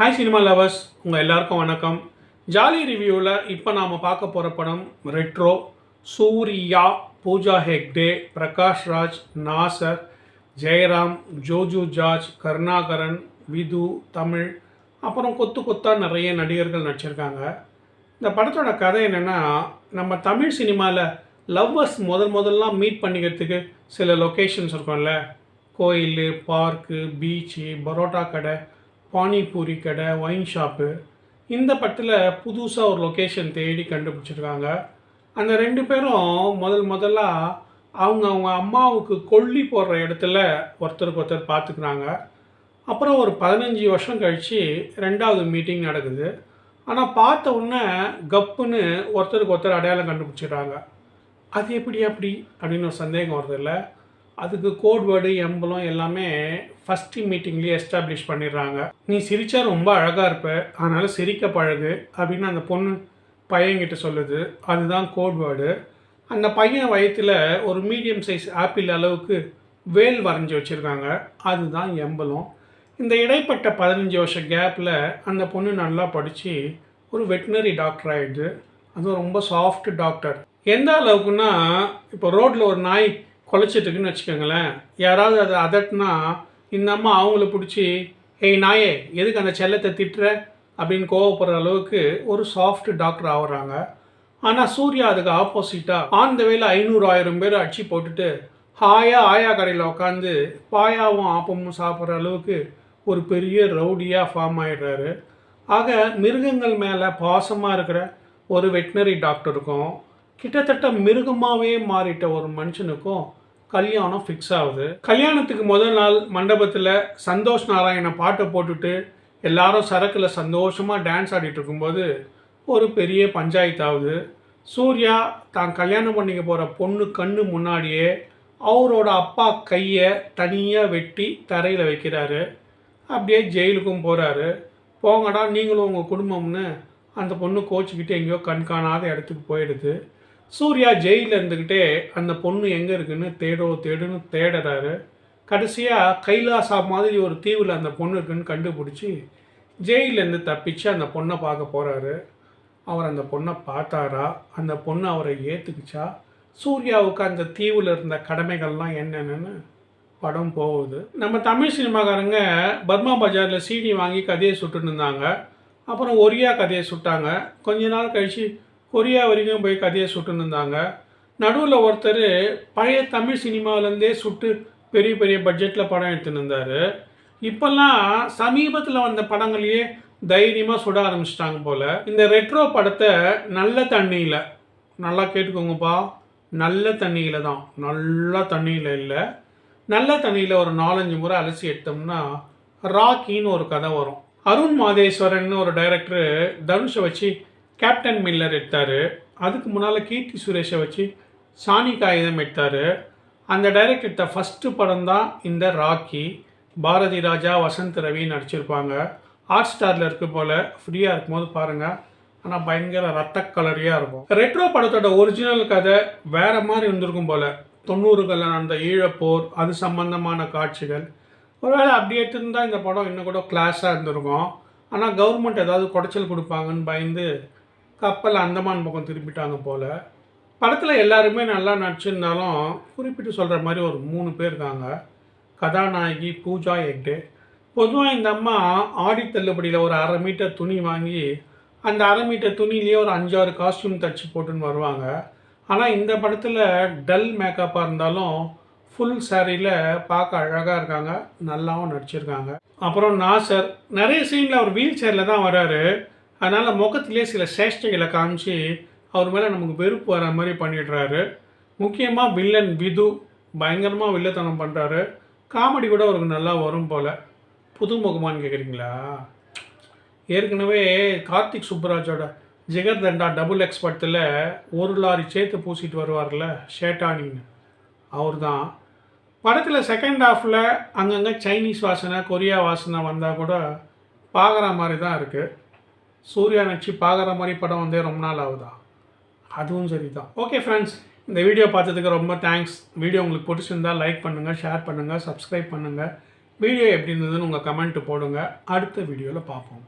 Hi cinema lovers உங்கள் எல்லாருக்கும் வணக்கம். ஜாலி ரிவ்யூவில் இப்போ நாம் பார்க்க போகிற படம் ரெட்ரோ சூர்யா பூஜா ஹெக்டே பிரகாஷ் ராஜ் நாசர் ஜெயராம் ஜோஜு ஜார்ஜ் கருணாகரன் விது தமிழ் அப்புறம் கொத்து கொத்தாக நிறைய நடிகர்கள் நடிச்சிருக்காங்க. இந்த படத்தோட கதை என்னென்னா நம்ம தமிழ் சினிமாவில் லவ்வர்ஸ் முதல் முதல்லாம் மீட் பண்ணிக்கிறதுக்கு சில லொக்கேஷன்ஸ் இருக்கும்ல. கோயில் பார்க்கு பீச்சு பரோட்டா கடை பானிபூரி கடை ஒயின் ஷாப்பு இந்த படத்தில் புதுசாக ஒரு லொக்கேஷன் தேடி கண்டுபிடிச்சிருக்காங்க. அந்த ரெண்டு பேரும் முதல் முதல்ல அவங்க அவங்க அம்மாவுக்கு கொல்லி போடுற இடத்துல ஒருத்தருக்கு ஒருத்தர் பார்த்துக்கிறாங்க அப்புறம் ஒரு பதினஞ்சு வருஷம் கழித்து ரெண்டாவது மீட்டிங் நடக்குது. ஆனால் பார்த்த உடனே கப்புன்னு ஒருத்தருக்கு ஒருத்தர் அடையாளம் கண்டுபிடிச்சிடுறாங்க. அது எப்படி அப்படி? அப்படின்னு ஒரு சந்தேகம் வருது இல்லை அதுக்கு கோட் வேர்டு எம்பலம் எல்லாமே ஃபஸ்ட்டு மீட்டிங்லேயே எஸ்டாப்ளிஷ் பண்ணிடுறாங்க. நீ சிரித்தா ரொம்ப அழகாக இருப்ப அதனால் சிரிக்க பழகு அப்படின்னு அந்த பொண்ணு பையன்கிட்ட சொல்லுது. அதுதான் கோட் வேர்டு அந்த பையன் வயத்தில் ஒரு மீடியம் சைஸ் ஆப்பிள் அளவுக்கு வேல் வரைஞ்சி வச்சுருக்காங்க. அதுதான் எம்பலம் இந்த இடைப்பட்ட பதினஞ்சு வருஷ கேப்பில் அந்த பொண்ணு நல்லா படித்து ஒரு வெட்டினரி டாக்டர் ஆகிடுது அதுவும் ரொம்ப சாஃப்ட் டாக்டர் எந்த அளவுக்குன்னா இப்போ ரோட்டில் ஒரு நாய் குலைச்சிட்ருக்குன்னு வச்சுக்கோங்களேன். யாராவது அதை அதட்டினா இந்த அம்மா அவங்கள பிடிச்சி ஏய் நாயே எதுக்கு அந்த செல்லத்தை திட்டுற? அப்படின்னு கோவப்படுற அளவுக்கு ஒரு சாஃப்ட் டாக்டர் ஆகுறாங்க. ஆனால் சூர்யா அதுக்கு ஆப்போசிட்டாக ஆன் த ஐநூறு ஆயிரம் பேர் அடிச்சு போட்டுட்டு ஹாயாக ஆயா கடையில் உட்காந்து பாயாவும் ஆப்பமும் சாப்பிட்ற அளவுக்கு ஒரு பெரிய ரவுடியாக ஃபார்ம் ஆகிடுறாரு ஆக மிருகங்கள் மேலே பாசமாக இருக்கிற ஒரு வெட்டினரி டாக்டருக்கும் கிட்டத்தட்ட மிருகமாகவே மாறிட்ட ஒரு மனுஷனுக்கும் கல்யாணம் ஃபிக்ஸ் ஆகுது. கல்யாணத்துக்கு முதல் நாள் மண்டபத்தில் சந்தோஷ் நாராயண பாட்டை போட்டுட்டு எல்லாரும் சரக்கில் சந்தோஷமாக டான்ஸ் ஆடிட்டு இருக்கும்போது ஒரு பெரிய பஞ்சாயத்து ஆகுது. சூர்யா தான் கல்யாணம் பண்ணிக்க போகிற பொண்ணு கண்ணு முன்னாடியே அவரோட அப்பா கையை தனியாக வெட்டி தரையில் வைக்கிறாரு. அப்படியே ஜெயிலுக்கும் போகிறாரு போங்கடா நீங்களும் உங்கள் குடும்பம்னு அந்த பொண்ணு கோச்சிக்கிட்டு எங்கேயோ கண்காணாத இடத்துக்கு போயிடுது. சூர்யா ஜெயிலில் இருந்துக்கிட்டே அந்த பொண்ணு எங்கே இருக்குன்னு தேடோ தேடுன்னு தேடுறாரு. கடைசியாக கைலாசா மாதிரி ஒரு தீவில் அந்த பொண்ணு இருக்குன்னு கண்டுபிடிச்சி ஜெயிலேருந்து தப்பிச்சு அந்த பொண்ணை பார்க்க போகிறாரு அவர் அந்த பொண்ணை பார்த்தாரா? அந்த பொண்ணு அவரை ஏற்றுக்குச்சா சூர்யாவுக்கு அந்த தீவில் இருந்த கடமைகள்லாம் என்னென்னு படம் போகுது. நம்ம தமிழ் சினிமாக்காரங்க பர்மா பஜாரில் சீனி வாங்கி கதையை சுட்டுன்னு இருந்தாங்க. அப்புறம் ஒரியா கதையை சுட்டாங்க. கொஞ்ச நாள் கழித்து கொரியா வரைக்கும் போய் கதையை சுட்டுன்னு இருந்தாங்க. நடுவில் ஒருத்தர் பழைய தமிழ் சினிமாவிலேருந்தே சுட்டு பெரிய பெரிய பட்ஜெட்டில் படம் எடுத்துன்னு இருந்தார். இப்போல்லாம் சமீபத்தில் வந்த படங்களையே தைரியமாக சுட ஆரம்பிச்சிட்டாங்க போல். இந்த ரெட்ரோ படத்தை நல்ல தண்ணியில் நல்லா கேட்டுக்கோங்கப்பா நல்ல தண்ணியில் தான் நல்ல தண்ணியில் இல்லை. நல்ல தண்ணியில் ஒரு நாலஞ்சு முறை அலசி எடுத்தோம்னா ராக்கின்னு ஒரு கதை வரும். அருண் மாதேஸ்வரன் ஒரு டைரக்டர் தனுஷை வச்சு கேப்டன் மில்லர் எடுத்தார். அதுக்கு முன்னால் கீர்த்தி சுரேஷை வச்சு சாணி காகிதம் எடுத்தார். அந்த டைரக்டர் எடுத்த ஃபஸ்ட்டு படம் தான் இந்த ராக்கி. பாரதி ராஜா வசந்த் ரவி நடிச்சிருப்பாங்க. ஹாட் ஸ்டாரில் இருக்க போல் ஃப்ரீயாக இருக்கும்போது பாருங்கள் ஆனால் பயங்கர ரத்த கலரியாக இருக்கும். ரெட்ரோ படத்தோட ஒரிஜினல் கதை வேறு மாதிரி இருந்திருக்கும் போல். தொண்ணூறுகளில் நடந்த ஈழப்போர் அது சம்பந்தமான காட்சிகள். ஒருவேளை அப்படி எடுத்திருந்தால் இந்த படம் இன்னும் கூட கிளாஸாக இருந்திருக்கும். ஆனால் கவர்மெண்ட் ஏதாவது குடைச்சல் கொடுப்பாங்கன்னு பயந்து கப்பல் அந்தமான் முகம் திரும்பிட்டாங்க போல். படத்தில் எல்லாருமே நல்லா நடிச்சிருந்தாலும் குறிப்பிட்டு சொல்கிற மாதிரி ஒரு மூணு பேர் இருக்காங்க கதாநாயகி பூஜா ஹெக்டே பொதுவாக இந்த அம்மா ஆடி தள்ளுபடியில் ஒரு அரை மீட்டர் துணி வாங்கி அந்த அரை மீட்டர் துணியிலேயே ஒரு அஞ்சாறு காஸ்டியூம் தச்சு போட்டுன்னு வருவாங்க. ஆனால் இந்த படத்தில் டல் மேக்கப்பாக இருந்தாலும் ஃபுல் சாரியில் பார்க்க அழகாக இருக்காங்க நல்லாவும் நடிச்சிருக்காங்க. அப்புறம் நாசர். நிறைய சீனில் அவர் வீல் சேரில் தான் வராரு. அதனால் முகத்திலே சில சேஷ்டைகளை காமிச்சு அவர் மேலே நமக்கு வெறுப்பு வர மாதிரி பண்ணிடுறாரு. முக்கியமாக வில்லன் விது பயங்கரமாக வில்லத்தனம் பண்ணுறாரு காமெடி கூட அவருக்கு நல்லா வரும் போல். புது முகமான்னு கேட்குறீங்களா ஏற்கனவே கார்த்திக் சுப்ராஜோட ஜிகர் தண்டா டபுள் எக்ஸ் படத்தில் ஒரு லாரி சேர்த்து பூசிட்டு வருவார்ல ஷேட்டானின்னு. அவர் தான் படத்தில் செகண்ட் ஹாஃபில் அங்கங்கே சைனீஸ் வாசனை கொரியா வாசனை வந்தால் கூட பார்க்குற மாதிரி தான் இருக்குது சூர்யா நட்சி பார்க்குற மாதிரி படம் வந்தே ரொம்ப நாள் ஆகுதா? அதுவும் சரி தான் ஓகே ஃப்ரெண்ட்ஸ் இந்த வீடியோ பார்த்ததுக்கு ரொம்ப தேங்க்ஸ் வீடியோ உங்களுக்கு பிடிச்சிருந்தா லைக் பண்ணுங்கள் ஷேர் பண்ணுங்கள் சப்ஸ்கிரைப் பண்ணுங்கள் வீடியோ எப்படி இருந்ததுன்னு உங்கள் கமெண்ட் போடுங்க. அடுத்த வீடியோவில் பார்ப்போம்.